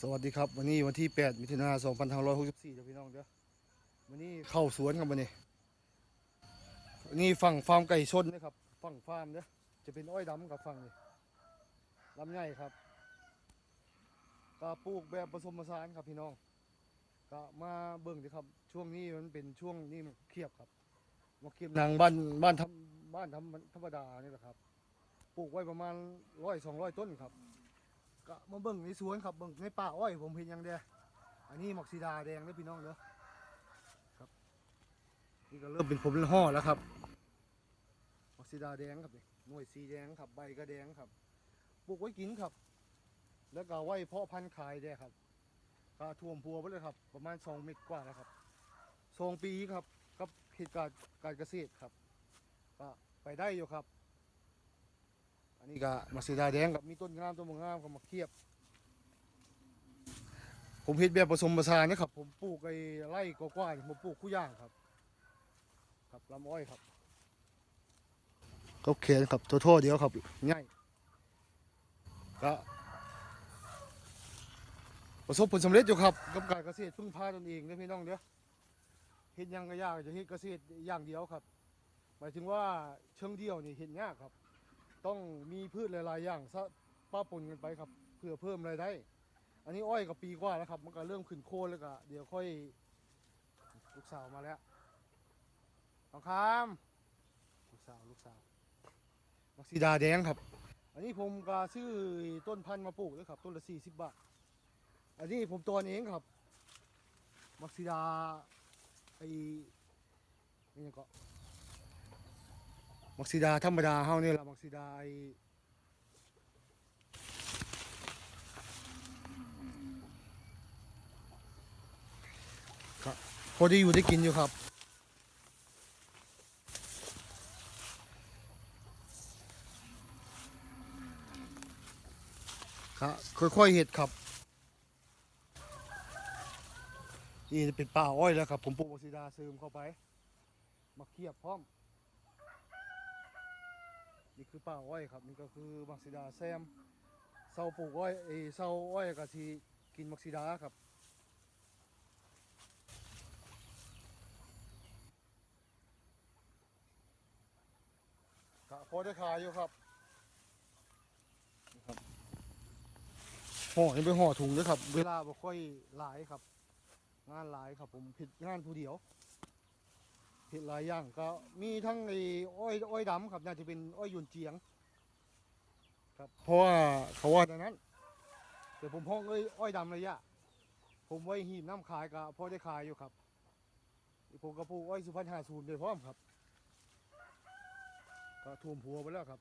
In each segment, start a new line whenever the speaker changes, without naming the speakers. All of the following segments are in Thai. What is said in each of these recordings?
สวัสดีครับวันนี้วันที่ 8 มิถุนายน2564เดี๋ยวพี่น้องเด้อวันนี้เข้าสวนครับวันนี้วันนี้ฝั่งฟาร์มไก่ชนนะครับฝั่งฟาร์มเด้อจะเป็นอ้อยดำกับฝั่งนี้ลำไยครับก็ปลูกแบบผสมผสานครับพี่น้องก็มาเบิ่งดิครับ ช่วงนี้มันเป็นช่วงนี้มันเคียบครับมาเคียบนางบ้านบ้านทำบ้านทำธรรมดานี่แหละครับ ปลูกไว้ประมาณร้อยสองร้อยต้นครับ ก็มาเบิ่งในสวนครับเบิ่งในป่าอ้อยผมเห็นอย่างเดียวอันนี้หมอกสีดาแดงเด้พี่น้องเด้อครับนี่ก็เริ่มเป็นผมเป็นห่อแล้วครับหมอกสีดาแดงครับนี่หน่วยสีแดงครับใบก็แดงครับปลูกไว้กินครับ แล้วก็ไว้เพาะพันธุ์ขายได้ครับก็ท่วมพัวไปเลยครับ ประมาณสองเมตรกว่าแล้วครับสองปีครับกับเหตุการณ์การเกษตรครับก็ไปได้อยู่ครับ นี้ก็มาสีดาแดงกับมีต้นงามต้นบางงามกับมาเคียบ ผมเฮ็ดแบบผสมผสานนะครับ ผมปลูกไอ้ไร่กว่าๆผมปลูกคู่ย่างครับ ครับลำอ้อยครับก็เขียนครับโทษเดียวครับง่ายก็ประสบผลสำเร็จอยู่ครับกับการเกษตรพึ่งพาตนเองเด้อพี่น้องเด้อเฮ็ดยังก็ยากจะเฮ็ดเกษตรอย่างเดียวครับ หมายถึงว่าเชิงเดียวนี่เฮ็ดยากครับ ต้องมีพืชหลายๆอย่างซะป้าปนกันไปครับเพื่อเพิ่มรายได้ อันนี้อ้อยกับปีกว่าแล้วครับ มันก็เริ่มขึ้นโคนแล้วก็เดี๋ยวค่อยลูกสาวมาแล้วน้องคามลูกสาวลูกสาวมักซีดาแดงครับ อันนี้ผมก็ซื้อต้นพันธุ์มาปลูกด้วครับ ต้นละสี่สิบบาท อันนี้ผมตัวเองครับมักซีดาไอ้นี่ก็ มักซิดาธรรมดาเฮานี่ละมักซิดาไอครับพอได้อยู่ได้กินอยู่ครับครับค่อยๆเห็ดครับนี่เป็นป่าอ้อยแล้วครับ ผมปลูกมักซิดาเสริมเข้าไปมาเคียบพร้อม นี่คือป่าอ้อยครับนี่ก็คือมักซิดาแซมเสาปลูกอ้อยเอเสาอ้อยก็ทีกินมักซิดาครับก็พอได้ขายอยู่ครับครับห่อนี่ไปห่อถุงด้วยครับ เวลาบ่ค่อยหลายครับ งานหลายครับผมผิดงานผู้เดียว เห็ดหลายอย่างก็มีทั้งไอ้อ้อยอ้อยดำครับน่าจะเป็นอ้อยหยวนเจียง ครับเพราะว่าเขาว่าดังนั้นแต่ผมพ้องเอ้ยอ้อยดำระยะ ผมไว้หีบน้ำขายก็พอได้ขายอยู่ครับผมก็ปลูกอ้อยสุพรรณหาศูนย์โดยพร้อมครับ ก็ท่วมหัวไปแล้วครับ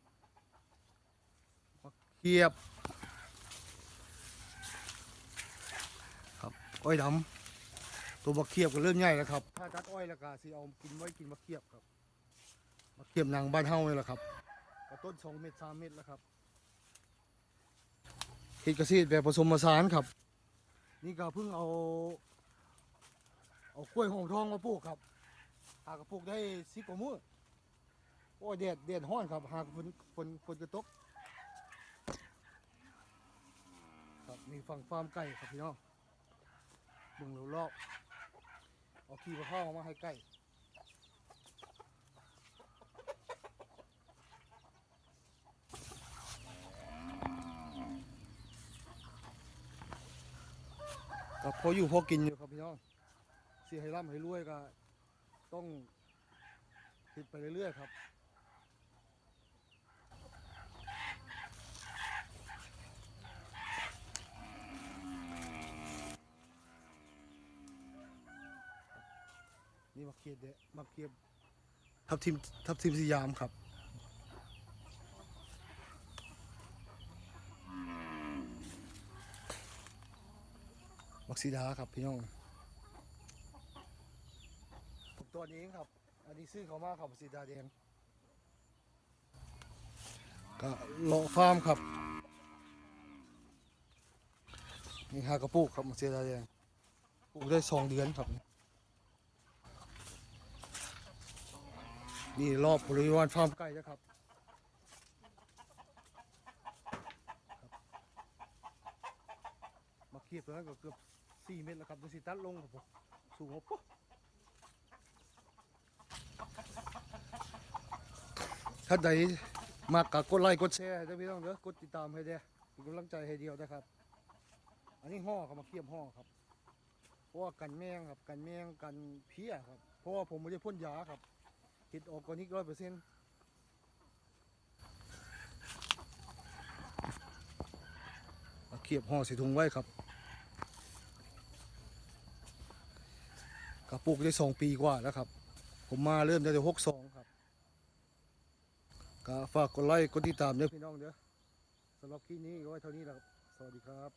มาเคียบครับอ้อยดำ ตัวบักเขียบก็เริ่มใหญ่แล้วครับ ถ้าตัดอ้อยแล้วก็สิเอากินไว้กินบักเขียบครับบักเขียบนางบ้านเฮานี่แหละครับก็ต้นสองเม็ดสามเม็ดแล้วครับเฮ็ดเกษตรแบบผสมผสานครับ นี่ก็เพิ่งเอา เอากล้วยหอมทองมาปลูกครับหากปลูกได้สิบกว่ามื้อโอ้ยแดดแดดร้อนครับ หากฝนฝนฝนจะตกครับนี่ฝั่งฟาร์มไก่ครับพี่น้องเบึงรอบๆ เอาขี้มะพร้าวมาให้ใกล้ก็พออยู่พอกินอยู่ครับพี่น้องเสียให้ร่ำให้รวยก็ต้องติดไปเรื่อยๆครับ นี่มาเคียบเดะมาเคียบทับทิมทับทิมสยามครับ มักซีดาครับพี่น้องผมตัวนี้เองครับ อันนี้ซื้อเขามาครับมักซีดาแดงก็เลาะฟาร์มครับนี่ฮากระปุกครับมักซีดาแดงปลูกได้สองเดือนครับ นี่รอบบริเวณฟาร์มไก่นะครับมาเกียบตัวนั้นก็เกือบ4เมตรแล้วครับดูสิตัดลงครับผมสูงปุ๊บถ้าใดมากก็กดไลค์กดแชร์ให้พี่น้องเด้อกดติดตามให้เด้อเป็นกำลังใจให้เดียวนะครับ อันนี้ห่อครับมาเคียบห่อครับ เพราะว่ากันแมงครับ กันแมงกันเพี้ยครับ เพราะว่าผมไม่ได้พ่นยาครับ ติดออกกอนิกร้อยเปอร์เซ็นต์เคียบห่อใส่ถุงไว้ครับกระปุกได้สองปีกว่าแล้วครับ ผมมาเริ่มตั้งแต่หกสองครับก็ฝากกดไลค์กดติดตามเด้อพี่น้องเด้อสำหรับคลิปนี้ก็ไว้เท่านี้แหละครับ สวัสดีครับ